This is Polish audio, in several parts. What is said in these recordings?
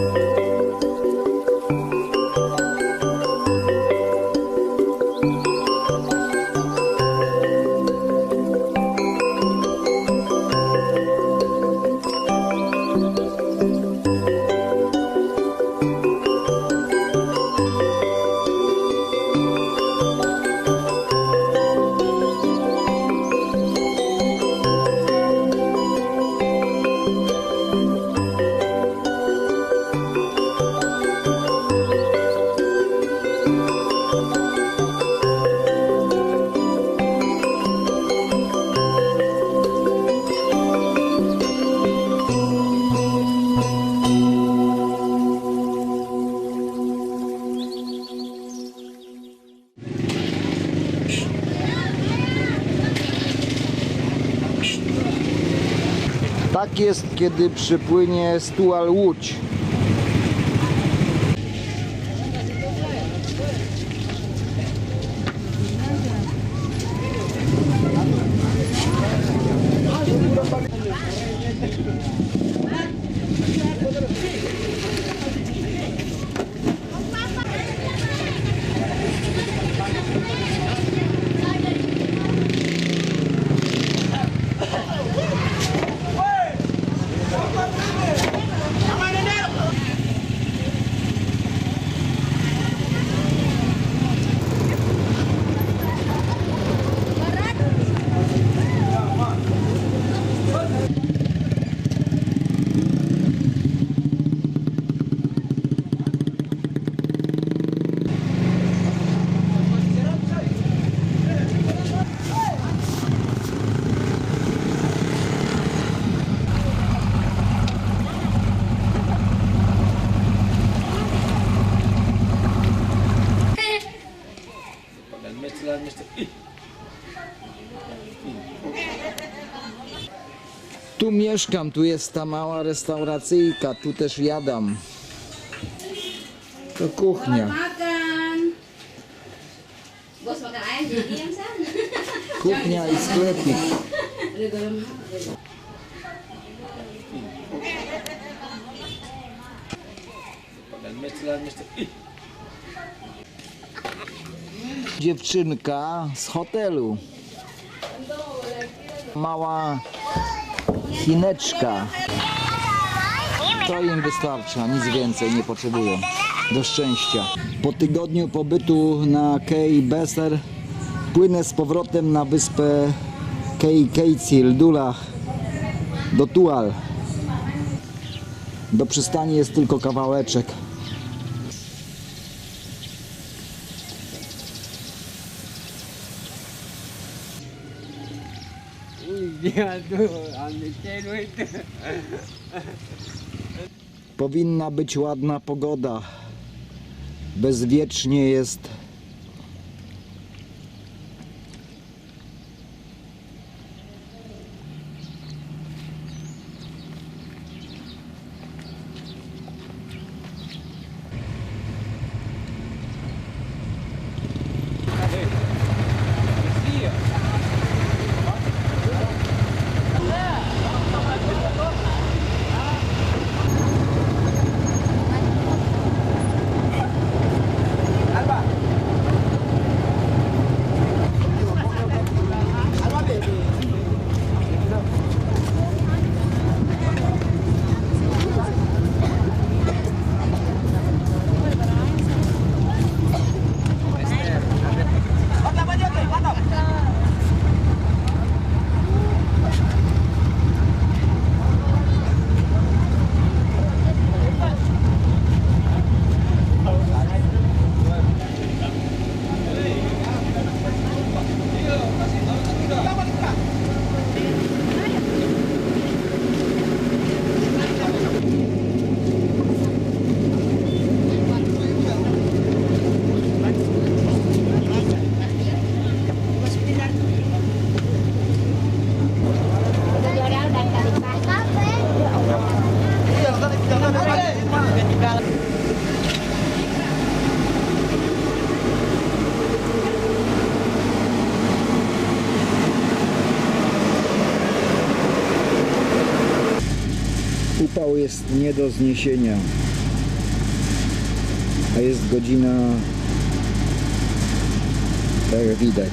Tak jest, kiedy przypłynie Stual Łódź. Tu mieszkam, tu jest ta mała restauracyjka, tu też jadam. To kuchnia. Kuchnia i sklepik. Dziewczynka z hotelu. Mała chineczka. To im wystarcza, nic więcej nie potrzebują. Do szczęścia. Po tygodniu pobytu na Key Besser płynę z powrotem na wyspę Key Keitsil Dulach do Tual. Do przystani jest tylko kawałeczek. Powinna być ładna pogoda. Bezwiecznie jest. upał jest nie do zniesienia. A jest godzina tak jak widać.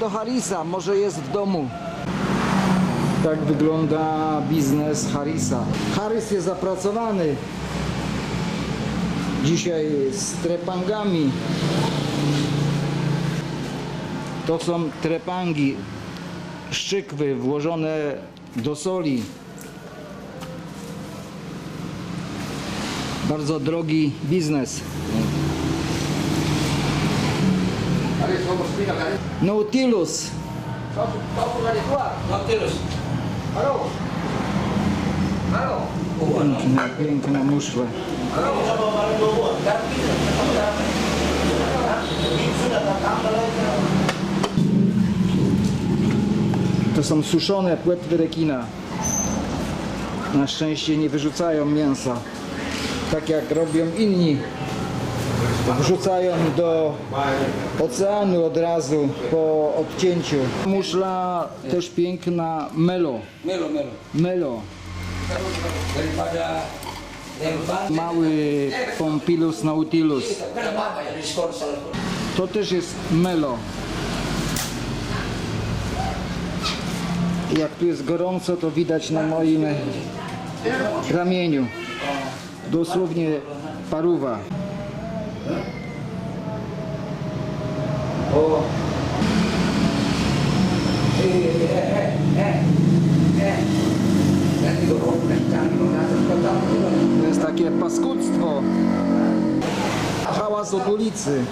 Do Harisa, może jest w domu. Tak wygląda biznes Harisa. Harris jest zapracowany. Dzisiaj z trepangami. To są trepangi, szczykwy włożone do soli. Bardzo drogi biznes. Nautilus. Piękne, piękne muszle. To są suszone płetwy rekina. Na szczęście nie wyrzucają mięsa, tak jak robią inni. Wrzucają do oceanu od razu po odcięciu. Muszla też piękna melo. Melo, melo. Melo. Mały Pompilus nautilus. To też jest melo. Jak tu jest gorąco, to widać na moim ramieniu. Dosłownie paruwa. To jest takie paskudztwo. Hałas od ulicy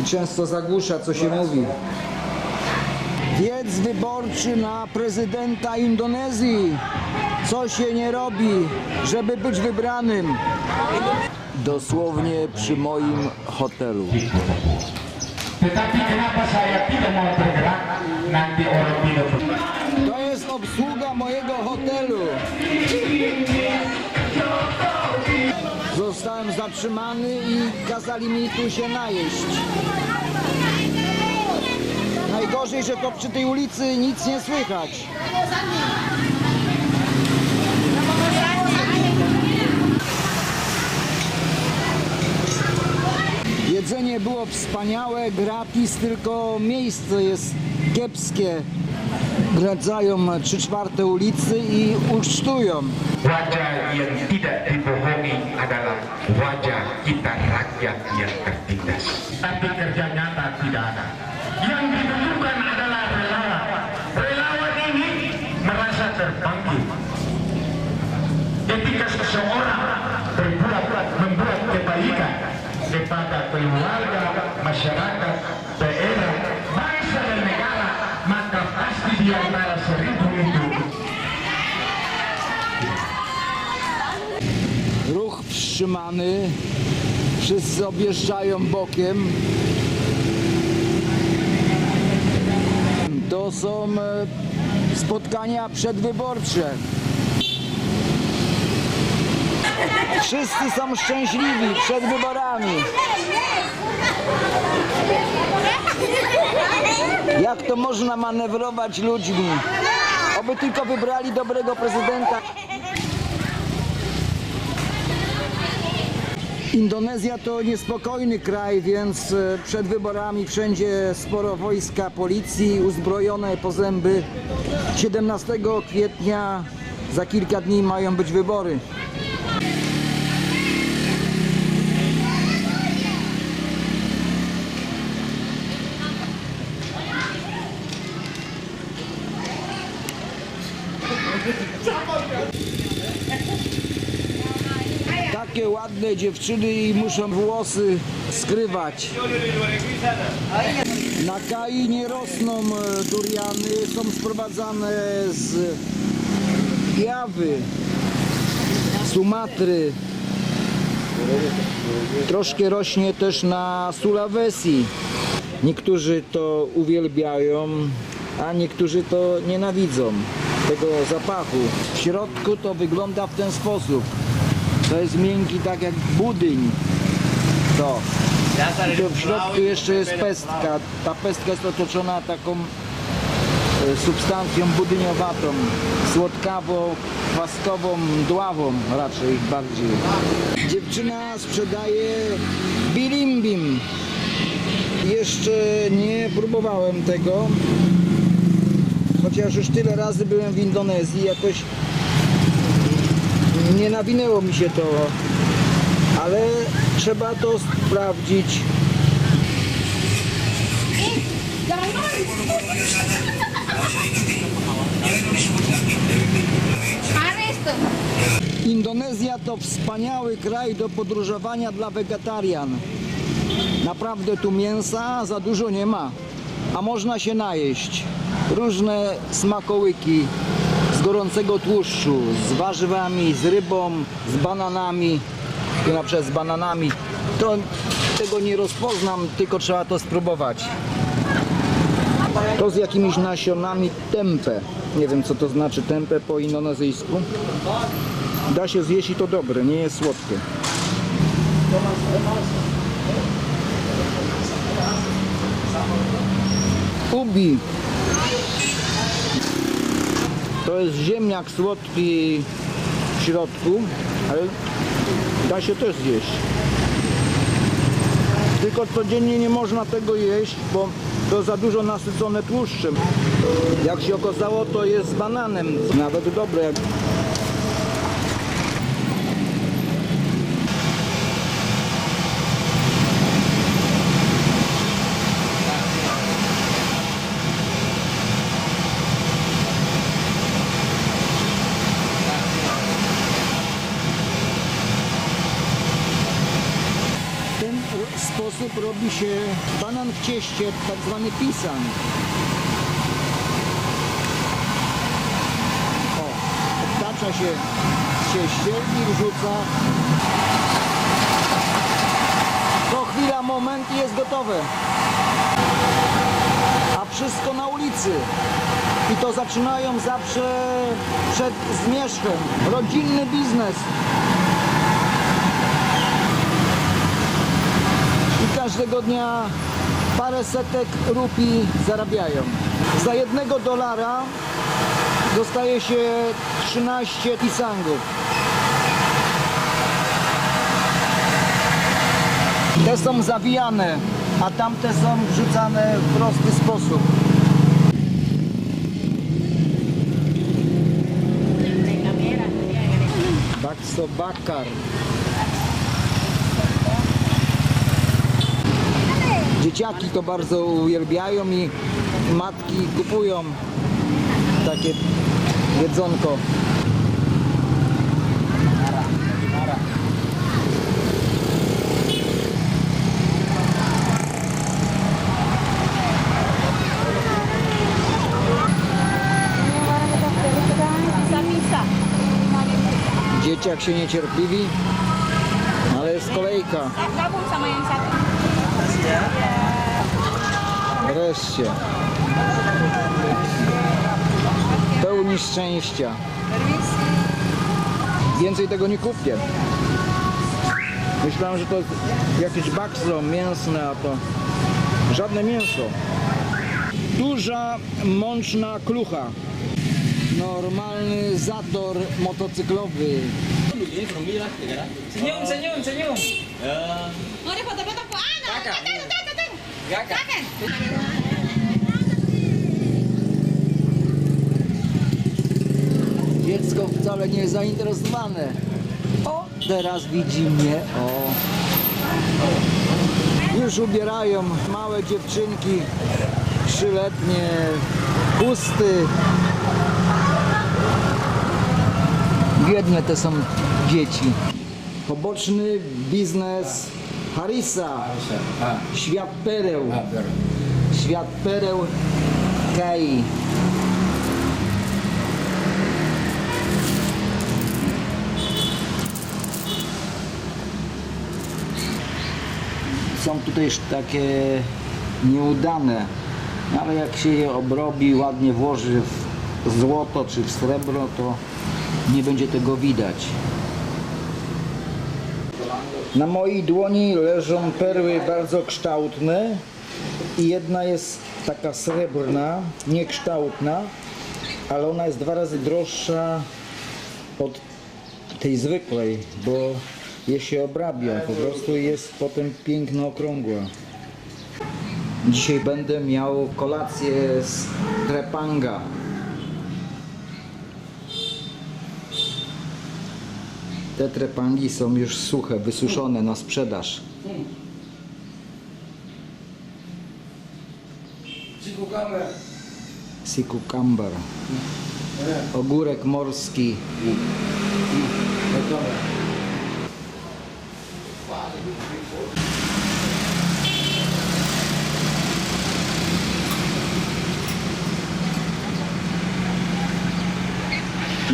i często zagłusza, co się mówi. Wiec wyborczy na prezydenta Indonezji. Co się nie robi, żeby być wybranym? Dosłownie przy moim hotelu. To jest obsługa mojego hotelu. Zostałem zatrzymany i kazali mi tu się najeść. Najgorzej, że to przy tej ulicy nic nie słychać. Jedzenie było wspaniałe, gratis, tylko miejsce jest kiepskie. Gradzają trzy czwarte ulicy i ucztują. Wajah yang tidak dibohongi adalah wajah kita rakyat yang tertindas. Tapi kerja nyata tidak ada. Yang seribu itu Ruch wstrzymany. Wszyscy objeżdżają bokiem. To są e, spotkania przedwyborcze. Wszyscy są szczęśliwi przed wyborami. Jak to można manewrować ludźmi? Oby tylko wybrali dobrego prezydenta. Indonezja to niespokojny kraj, więc e, przed wyborami wszędzie sporo wojska, policji, uzbrojone po zęby. 17 kwietnia za kilka dni mają być wybory. Takie ładne dziewczyny i muszą włosy skrywać. Na Kai nie rosną e, duriany, są sprowadzane z Jawy, Sumatry. Troszkę rośnie też na Sulawesi. Niektórzy to uwielbiają, a niektórzy to nienawidzą tego zapachu. W środku to wygląda w ten sposób. To jest miękki tak jak budyń. To. I w środku jeszcze jest pestka. Ta pestka jest otoczona taką e, substancją budyniowatą, słodkawą, kwaskową, mdławą raczej bardziej. Dziewczyna sprzedaje bilimbim. Jeszcze nie próbowałem tego, chociaż już tyle razy byłem w Indonezji, jakoś nie nawinęło mi się to, ale trzeba to sprawdzić. Indonezja to wspaniały kraj do podróżowania dla wegetarian. Naprawdę tu mięsa za dużo nie ma, a można się najeść. Różne smakołyki z gorącego tłuszczu, z warzywami, z rybą, z bananami, na przykład z bananami. To tego nie rozpoznam, tylko trzeba to spróbować. To z jakimiś nasionami tempeh. Nie wiem co to znaczy tempeh po indonezyjsku. Da się zjeść i to dobre, nie jest słodkie. Ubi. To jest ziemniak słodki w środku, ale da się też zjeść. Tylko codziennie nie można tego jeść, bo to za dużo nasycone tłuszczem. Jak się okazało, to jest bananem. Nawet dobre. jak- W ten r- sposób robi się banan w cieście, tak zwany pisan. O, obtacza się w cieście i wrzuca. To chwila, moment i jest gotowe. A wszystko na ulicy. I to zaczynają zawsze przed zmierzchem. Rodzinny biznes. Każdego dnia parę setek rupii zarabiają. Za jednego dolara dostaje się 13 pisangów. Te są zawijane, a tamte są wrzucane w prosty sposób. Bakso bakar. Dzieciaki to bardzo uwielbiają i matki kupują takie jedzonko. Dzieciak się niecierpliwi, ale jest kolejka. Wreszcie. Pełni szczęścia. Więcej tego nie kupię. Myślałem, że to jakieś bakso mięsne, a to żadne mięso. Duża, mączna klucha. Normalny zator motocyklowy. Senyum, senyum, senyum. Mau deh foto-foto po ano? Kakak. Tateng. Dziecko wcale nie jest zainteresowane. O, teraz widzi mnie. O. Już ubierają małe dziewczynki, trzyletnie, chusty. Biedne te są dzieci. Poboczny biznes Harisa. Świat pereł. Świat pereł Kai. są tutaj takie nieudane, ale jak się je obrobi, ładnie włoży w złoto czy w srebro, to nie będzie tego widać. Na mojej dłoni leżą perły bardzo kształtne i jedna jest taka srebrna, niekształtna, ale ona jest dwa razy droższa od tej zwykłej, bo je się obrabia, po prostu jest potem piękno okrągła. Dzisiaj będę miał kolację z krepanga. Te trepangi są już suche, wysuszone na sprzedaż. Ciku kamer. Sikukambar. Ogórek morski. Kamer.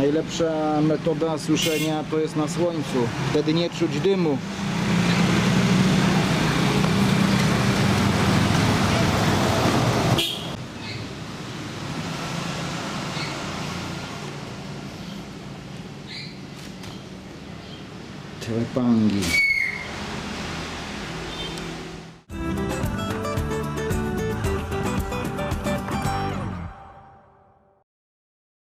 Najlepsza metoda suszenia to jest na słońcu. Wtedy nie czuć dymu. Telepangi.